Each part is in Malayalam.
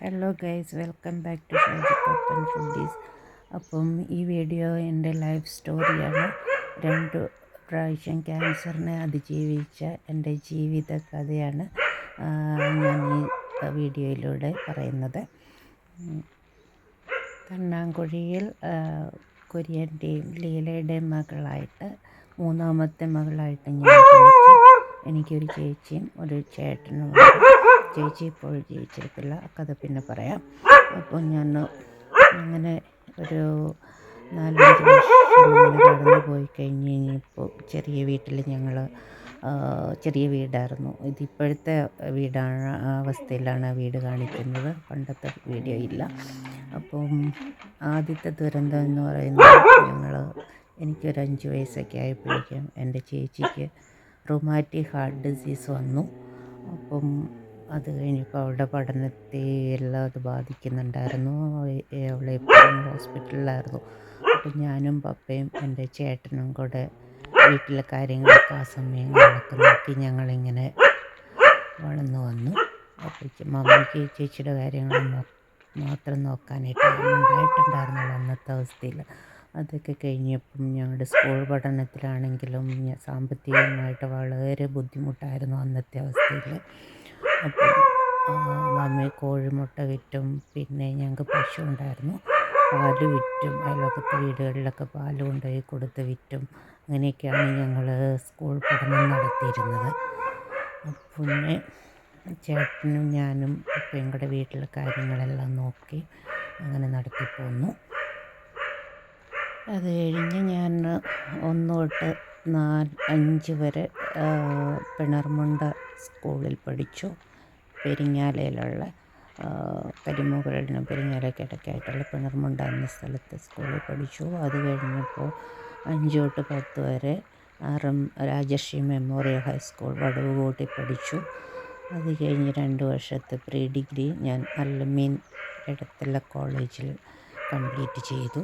Hello guys welcome back to Pappan foodies appam ഈ വീഡിയോ എന്റെ ലൈഫ് സ്റ്റോറിയാണ് രണ്ട് പ്രാവശ്യം ക്യാൻസറിനെ അതിജീവിച്ച എന്റെ ജീവിത കഥയാണ് ഞാൻ ഈ വീഡിയോയിലൂടെ പറയുന്നത്. കണ്ണാങ്കുഴിയിൽ കുര്യന്റെയും ലീലയുടെയും മകളായിട്ട് മൂന്നാമത്തെ മകളായിട്ട് ഞാൻ എനിക്കൊരു ചേച്ചിയും ഒരു ചേട്ടനും ഉണ്ട് ചേച്ചി ഇപ്പോൾ ജീവിച്ചിരിപ്പില്ല. കഥ പിന്നെ പറയാം. അപ്പോൾ ഞാൻ അങ്ങനെ ഒരു നാലഞ്ച് വർഷം കടന്നു പോയി കഴിഞ്ഞ് കഴിഞ്ഞപ്പോൾ ചെറിയ വീട്ടിൽ ഞങ്ങൾ ചെറിയ വീടായിരുന്നു. ഇതിപ്പോഴത്തെ വീടാണ് അവസ്ഥയിലാണ് വീട് കാണിക്കുന്നത്. പണ്ടത്തെ വീഡിയോ ഇല്ല. അപ്പം ആദ്യത്തെ ദുരന്തം എന്ന് പറയുന്നത് ഞങ്ങൾ എനിക്കൊരു അഞ്ച് വയസ്സൊക്കെ ആയപ്പോഴേക്കും എന്റെ ചേച്ചിക്ക് റൊമാറ്റിക് ഹാർട്ട് ഡിസീസ് വന്നു. അപ്പം അത് കഴിഞ്ഞപ്പോൾ അവളുടെ പഠനത്തെ എല്ലാം അത് ബാധിക്കുന്നുണ്ടായിരുന്നു. അവളെ എപ്പോഴും ഹോസ്പിറ്റലിലായിരുന്നു. അപ്പം ഞാനും പപ്പയും എന്റെ ചേട്ടനും കൂടെ വീട്ടിലെ കാര്യങ്ങളൊക്കെ ആ സമയങ്ങളിലൊക്കെ നോക്കി ഞങ്ങളിങ്ങനെ വളർന്നു വന്നു. അപ്പം മമ്മിക്ക് ചേച്ചിയുടെ കാര്യങ്ങൾ മാത്രം നോക്കാനായിട്ട് അന്നത്തെ അവസ്ഥയിൽ അതൊക്കെ കഴിഞ്ഞപ്പം ഞങ്ങളുടെ സ്കൂൾ പഠനത്തിലാണെങ്കിലും സാമ്പത്തികമായിട്ട് വളരെ ബുദ്ധിമുട്ടായിരുന്നു അന്നത്തെ അവസ്ഥയിൽ അപ്പം മമ്മി കോഴിമുട്ട വിറ്റും. പിന്നെ ഞങ്ങൾക്ക് പശു ഉണ്ടായിരുന്നു. പാൽ വിറ്റും. അയൽവക്കത്തെ വീടുകളിലൊക്കെ പാൽ കൊണ്ടുപോയി കൊടുത്ത് വിറ്റും. അങ്ങനെയൊക്കെയാണ് ഞങ്ങൾ സ്കൂൾ പഠനം നടത്തിയിരുന്നത്. പിന്നെ ചേട്ടനും ഞാനും ഇപ്പം ഞങ്ങളുടെ വീട്ടിലെ കാര്യങ്ങളെല്ലാം നോക്കി അങ്ങനെ നടത്തി പോന്നു. അത് കഴിഞ്ഞ് ഞാൻ ഒന്ന് തൊട്ട് നാല് അഞ്ച് വരെ പിണർമുണ്ട സ്കൂളിൽ പഠിച്ചു. പെരിങ്ങാലയിലുള്ള ആ, കരിമുകളിനും പെരിങ്ങാലയ്ക്ക് ഇടയ്ക്കായിട്ടുള്ള പിണർമുണ്ട എന്ന സ്ഥലത്ത് സ്കൂളിൽ പഠിച്ചു. അത് കഴിഞ്ഞപ്പോൾ അഞ്ച് തൊട്ട് പത്ത് വരെ R M Rajashree memorial high school വടവുകോട്ടി പഠിച്ചു. അത് കഴിഞ്ഞ് രണ്ട് വർഷത്തെ പ്രീ ഡിഗ്രി ഞാൻ അല്ലമീൻ ഇടത്തല കോളേജിൽ കംപ്ലീറ്റ് ചെയ്തു.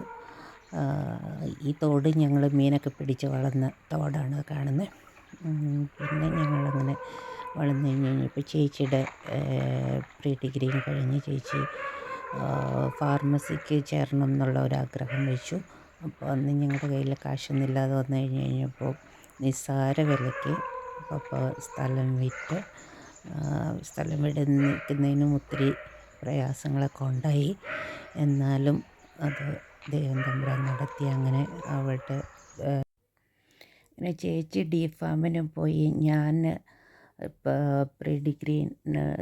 ഈ തോട് ഞങ്ങൾ മീനൊക്കെ പിടിച്ച് വളർന്ന തോടാണ് കാണുന്നത് പിന്നെ ഞങ്ങളങ്ങനെ വളർന്നു കഴിഞ്ഞ് കഴിഞ്ഞപ്പോൾ ചേച്ചിയുടെ പ്രീ ഡിഗ്രിയും കഴിഞ്ഞ് ചേച്ചി ഫാർമസിക്ക് ചേരണം എന്നുള്ള ഒരാഗ്രഹം വെച്ചു. അപ്പോൾ അന്ന് ഞങ്ങളുടെ കയ്യിൽ കാശൊന്നും ഇല്ലാതെ വന്നു കഴിഞ്ഞ് കഴിഞ്ഞപ്പോൾ നിസ്സാര വിലയ്ക്ക് പപ്പ സ്ഥലം വിറ്റ് സ്ഥലം വിട് നിൽക്കുന്നതിനും ഒത്തിരി പ്രയാസങ്ങളൊക്കെ ഉണ്ടായി. എന്നാലും അത് ദൈവം തമ്പുരാൻ നടത്തി അങ്ങനെ അവിടെ പിന്നെ ചേച്ചി ഡി ഫാമിന് പോയി. ഞാൻ ഇപ്പോൾ പ്രീ ഡിഗ്രി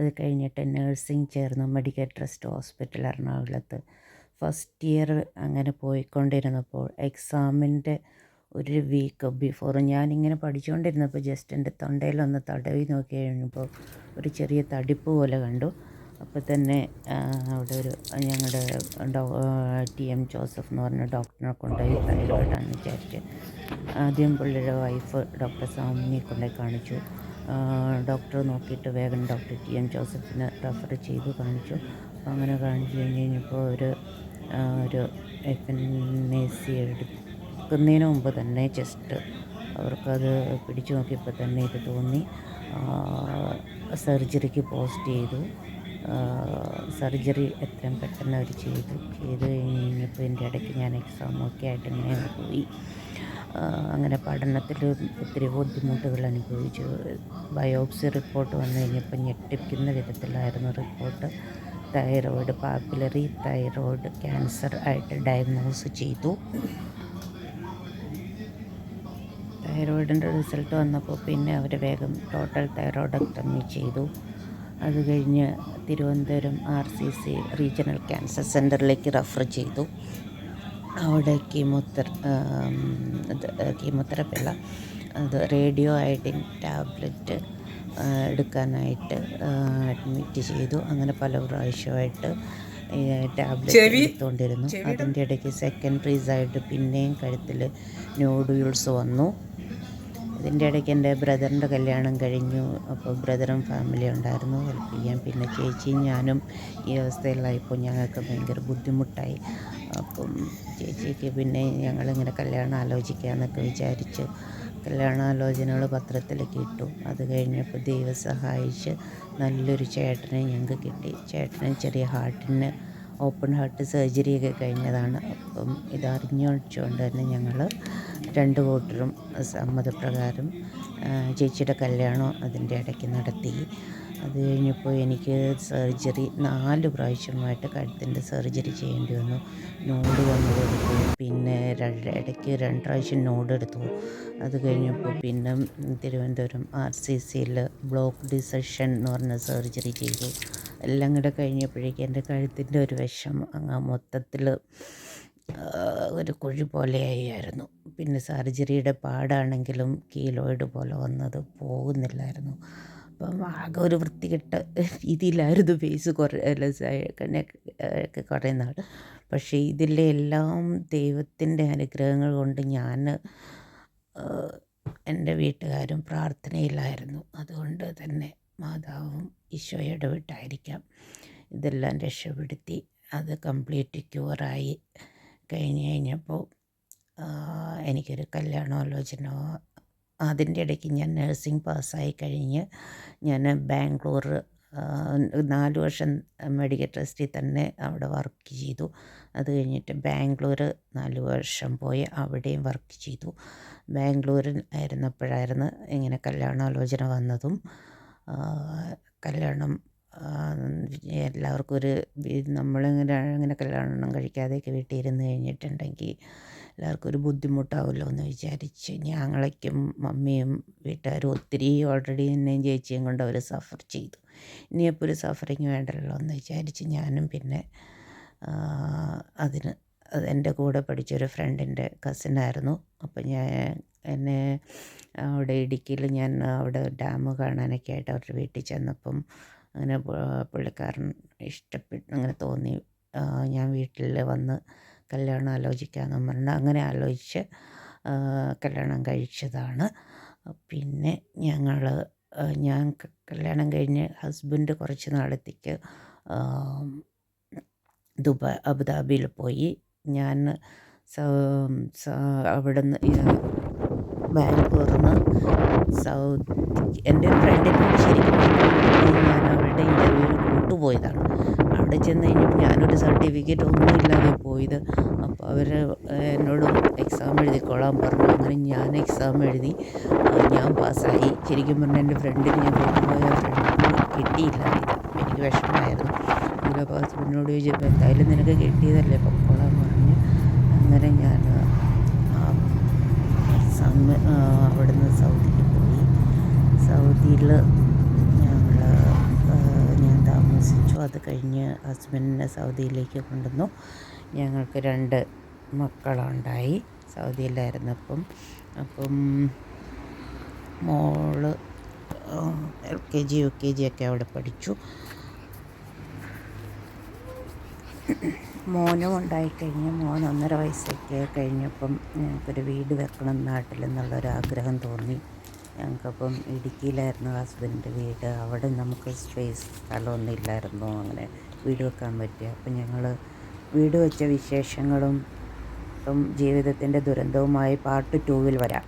ഇത് കഴിഞ്ഞിട്ട് നേഴ്സിംഗ് ചേർന്നു മെഡിക്കൽ ട്രസ്റ്റ് ഹോസ്പിറ്റൽ എറണാകുളത്ത്. ഫസ്റ്റ് ഇയർ അങ്ങനെ പോയിക്കൊണ്ടിരുന്നപ്പോൾ എക്സാമിന്റെ ഒരു വീക്ക് ബിഫോർ ഞാനിങ്ങനെ പഠിച്ചുകൊണ്ടിരുന്നപ്പോൾ ജസ്റ്റ് എന്റെ തൊണ്ടയിലൊന്ന് തടവി നോക്കി കഴിഞ്ഞപ്പോൾ ഒരു ചെറിയ തടിപ്പ് പോലെ കണ്ടു. അപ്പോൾ തന്നെ അവിടെ ഒരു ഞങ്ങളുടെ ഡോ ടി എം ജോസഫ് എന്ന് പറഞ്ഞ ഡോക്ടറിനെ കൊണ്ടുപോയി തൈറോയിഡാണെന്ന് വിചാരിച്ച് ആദ്യം പുള്ളിയുടെ വൈഫ് ഡോക്ടർ സാമിനെ കൊണ്ടുപോയി കാണിച്ചു. ഡോക്ടർ നോക്കിയിട്ട് വേഗം ഡോക്ടർ ടി എം ജോസഫിന് റെഫർ ചെയ്ത് കാണിച്ചു. അപ്പോൾ അങ്ങനെ കാണിച്ചു കഴിഞ്ഞ് കഴിഞ്ഞപ്പോൾ ഒരു ഒരു എഫ് എൻ എ സി എടുക്കുന്നതിന് മുമ്പ് തന്നെ ജസ്റ്റ് അവർക്കത് പിടിച്ചു നോക്കിയപ്പോൾ തന്നെ ഇത് തോന്നി. സർജറിക്ക് പോസ്റ്റ് ചെയ്തു. സർജറി എത്രയും പെട്ടെന്ന് അവർ ചെയ്തു. ചെയ്ത് കഴിഞ്ഞ് കഴിഞ്ഞപ്പോൾ ഇതിന്റെ ഇടയ്ക്ക് ഞാൻ എക്സാം ഒക്കെ ആയിട്ട് ഇങ്ങനെ പോയി. അങ്ങനെ പഠനത്തിൽ ഒത്തിരി ബുദ്ധിമുട്ടുകൾ അനുഭവിച്ചു. ബയോപ്സി റിപ്പോർട്ട് വന്നു കഴിഞ്ഞപ്പോൾ ഞെട്ടിപ്പിക്കുന്ന വിധത്തിലായിരുന്നു report. Thyroid papillary thyroid cancer ആയിട്ട് ഡയഗ്നോസ് ചെയ്തു. തൈറോയിഡിന്റെ റിസൾട്ട് വന്നപ്പോൾ പിന്നെ അവർ വേഗം ടോട്ടൽ തൈറോയ്ഡക്ടമി ചെയ്തു. അത് കഴിഞ്ഞ് Thiruvananthapuram R C C regional cancer സെന്ററിലേക്ക് റെഫർ ചെയ്തു. അവിടെ കീമോതെറ കീമോതെറപ്പി അല്ല അത് റേഡിയോ അയഡിൻ ടാബ്ലറ്റ് എടുക്കാനായിട്ട് അഡ്മിറ്റ് ചെയ്തു. അങ്ങനെ പല പ്രാവശ്യമായിട്ട് ടാബ്ലറ്റ് എടുത്തുകൊണ്ടിരുന്നു അതിന്റെ ഇടയ്ക്ക് സെക്കൻഡറീസായിട്ട് പിന്നെയും കഴുത്തിൽ നോഡ്യൂൾസ് വന്നു. ഇതിന്റെ ഇടയ്ക്ക് എന്റെ ബ്രദറിന്റെ കല്യാണം കഴിഞ്ഞു. അപ്പോൾ ബ്രദറും ഫാമിലി ഉണ്ടായിരുന്നു. ഹെൽപ്പ് ചെയ്യാൻ. പിന്നെ ചേച്ചിയും ഞാനും ഈ അവസ്ഥയിലായപ്പോൾ ഞങ്ങൾക്ക് ഭയങ്കര ബുദ്ധിമുട്ടായി. അപ്പം ചേച്ചിക്ക് പിന്നെ ഞങ്ങളിങ്ങനെ കല്യാണം ആലോചിക്കാമെന്നൊക്കെ വിചാരിച്ചു. കല്യാണാലോചനകൾ പത്രത്തിലൊക്കെ ഇട്ടു. അത് കഴിഞ്ഞപ്പോൾ ദൈവം സഹായിച്ച് നല്ലൊരു ചേട്ടനെ ഞങ്ങൾക്ക് കിട്ടി. ചേട്ടന് ചെറിയ ഹാർട്ടിന് ഓപ്പൺ ഹാർട്ട് സർജറിയൊക്കെ കഴിഞ്ഞതാണ്. അപ്പം ഇതറിഞ്ഞുകൊണ്ട് തന്നെ ഞങ്ങൾ രണ്ട് കൂട്ടരും സമ്മതപ്രകാരം ചേച്ചിയുടെ കല്യാണം അതിന്റെ ഇടയ്ക്ക് നടത്തി. അത് കഴിഞ്ഞപ്പോൾ എനിക്ക് സർജറി നാല് പ്രാവശ്യമായിട്ട് കഴുത്തിന്റെ സർജറി ചെയ്യേണ്ടി വന്നു. നോഡ് വന്നു കൊടുത്തു പിന്നെ ഇടയ്ക്ക് രണ്ട് പ്രാവശ്യം നോഡ് എടുത്തു. അത് കഴിഞ്ഞപ്പോൾ പിന്നെ തിരുവനന്തപുരം ആർ സി സിയിൽ ബ്ലോക്ക് ഡിസഷൻ എന്ന് പറഞ്ഞ സർജറി ചെയ്തു. എല്ലാം കൂടെ കഴിഞ്ഞപ്പോഴേക്കും എന്റെ കഴുത്തിന്റെ ഒരു വശം അങ്ങ് മൊത്തത്തിൽ ഒരു കുഴി പോലെയായിരുന്നു പിന്നെ സർജറിയുടെ പാടാണെങ്കിലും കീലോയിഡ് പോലെ വന്നത് പോകുന്നില്ലായിരുന്നു. അപ്പം ആകെ ഒരു വൃത്തികെട്ട രീതിയിലായിരുന്നു ഫേസ് കുറേ ഒക്കെ കുറേ നാൾ പക്ഷേ ഇതിലെ എല്ലാം ദൈവത്തിന്റെ അനുഗ്രഹങ്ങൾ കൊണ്ട് ഞാൻ എന്റെ വീട്ടുകാരും പ്രാർത്ഥനയിലായിരുന്നു. അതുകൊണ്ട് തന്നെ മാതാവും ഈശോ ഇടപെട്ടായിരിക്കാം ഇതെല്ലാം രക്ഷപ്പെടുത്തി അത് കംപ്ലീറ്റ് ക്യൂറായി കഴിഞ്ഞ് കഴിഞ്ഞപ്പോൾ എനിക്കൊരു കല്യാണാലോചന അതിന്റെ ഇടയ്ക്ക് ഞാൻ നഴ്സിംഗ് പാസ്സായി കഴിഞ്ഞ് ഞാൻ ബാംഗ്ലൂർ നാല് വർഷം മെഡിക്കൽ ട്രസ്റ്റിൽ തന്നെ അവിടെ വർക്ക് ചെയ്തു. അത് കഴിഞ്ഞിട്ട് ബാംഗ്ലൂർ നാല് വർഷം പോയി അവിടെയും വർക്ക് ചെയ്തു. ബാംഗ്ലൂരിൽ ആയിരുന്നപ്പോഴായിരുന്നു ഇങ്ങനെ കല്യാണാലോചന വന്നതും കല്യാണം എല്ലാവർക്കും ഒരു നമ്മളിങ്ങനെ അങ്ങനെ കല്യാണം കഴിക്കാതെയൊക്കെ വീട്ടിൽ ഇരുന്ന് കഴിഞ്ഞിട്ടുണ്ടെങ്കിൽ എല്ലാവർക്കും ഒരു ബുദ്ധിമുട്ടാവുമല്ലോ എന്ന് വിചാരിച്ച് ഞങ്ങളേക്കും മമ്മിയും വീട്ടുകാരും ഒത്തിരി ഓൾറെഡി എന്നെയും ചേച്ചിയും കൊണ്ട് അവർ സഫർ ചെയ്തു. ഇനിയിപ്പോൾ ഒരു സഫറിങ് വേണ്ടല്ലോ എന്ന് വിചാരിച്ച് ഞാനും പിന്നെ അതിന് എന്റെ കൂടെ പഠിച്ചൊരു ഫ്രണ്ടിന്റെ കസിനായിരുന്നു അപ്പം ഞാൻ എന്നെ അവിടെ ഇടുക്കിയിൽ ഞാൻ അവിടെ ഡാം കാണാനൊക്കെ ആയിട്ട് അവരുടെ വീട്ടിൽ ചെന്നപ്പം അങ്ങനെ പുള്ളിക്കാരൻ ഇഷ്ടപ്പെട്ടു അങ്ങനെ തോന്നി. ഞാൻ വീട്ടിൽ വന്ന് കല്യാണം ആലോചിക്കാമെന്ന് പറഞ്ഞു അങ്ങനെ ആലോചിച്ച് കല്യാണം കഴിച്ചതാണ്. പിന്നെ ഞങ്ങൾ ഞാൻ കല്യാണം കഴിഞ്ഞ് ഹസ്ബൻഡ് കുറച്ച് നാളത്തേക്ക് ദുബായ് അബുദാബിയിൽ പോയി. ഞാൻ അവിടുന്ന് നിന്ന് സൗദി എന്റെ ഫ്രണ്ടിനെ ശരിക്കും ഞാൻ അവരുടെ ഇന്റർവ്യൂവിന് കൂട്ടുപോയതാണ്. അവിടെ ചെന്ന് കഴിഞ്ഞപ്പോൾ ഞാനൊരു സർട്ടിഫിക്കറ്റ് ഒന്നും ഇല്ലാതെ പോയത്. അപ്പോൾ അവർ എന്നോട് എക്സാം എഴുതിക്കോളാൻ പറഞ്ഞു. അങ്ങനെ ഞാൻ എക്സാം എഴുതി. ഞാൻ പാസ്സായി. ശരിക്കും പറഞ്ഞാൽ എന്റെ ഫ്രണ്ടിന് ഞാൻ കൊണ്ടുപോയ ഫ്രണ്ടിന് കിട്ടിയില്ല. ഇത് എനിക്ക് വിഷമമായിരുന്നു. അപ്പോൾ ഹസ്ബൻഡിനോട് ചോദിച്ചപ്പോൾ എന്തായാലും നിനക്ക് കിട്ടിയതല്ലേ? പറഞ്ഞ് അങ്ങനെ ഞാൻ അവിടുന്ന് സൗദിയിൽ പോയി. സൗദിയിൽ ഞങ്ങൾ ഞാൻ താമസിച്ചു. അത് കഴിഞ്ഞ് ഹസ്ബൻഡിനെ സൗദിയിലേക്ക് കൊണ്ടുവന്നു. ഞങ്ങൾക്ക് രണ്ട് മക്കളുണ്ടായി സൗദിയിലായിരുന്നപ്പം. അപ്പം മോൾ L K G U K G ഒക്കെ അവിടെ പഠിച്ചു. മോനും ഉണ്ടായിക്കഴിഞ്ഞ് മോൻ ഒന്നര വയസ്സൊക്കെ കഴിഞ്ഞപ്പം ഞങ്ങൾക്കൊരു വീട് വെക്കണം നാട്ടിൽ എന്നുള്ളൊരാഗ്രഹം തോന്നി. ഞങ്ങൾക്കപ്പം ഇടുക്കിയിലായിരുന്നു ഹസ്ബൻഡിന്റെ വീട്. അവിടെ നമുക്ക് സ്പേസ് സ്ഥലമൊന്നും ഇല്ലായിരുന്നു അങ്ങനെ വീട് വെക്കാൻ പറ്റിയ അപ്പം ഞങ്ങൾ വീട് വെച്ച വിശേഷങ്ങളും ഇപ്പം ജീവിതത്തിന്റെ ദുരന്തവുമായി പാർട്ട് ടൂവിൽ വരാം.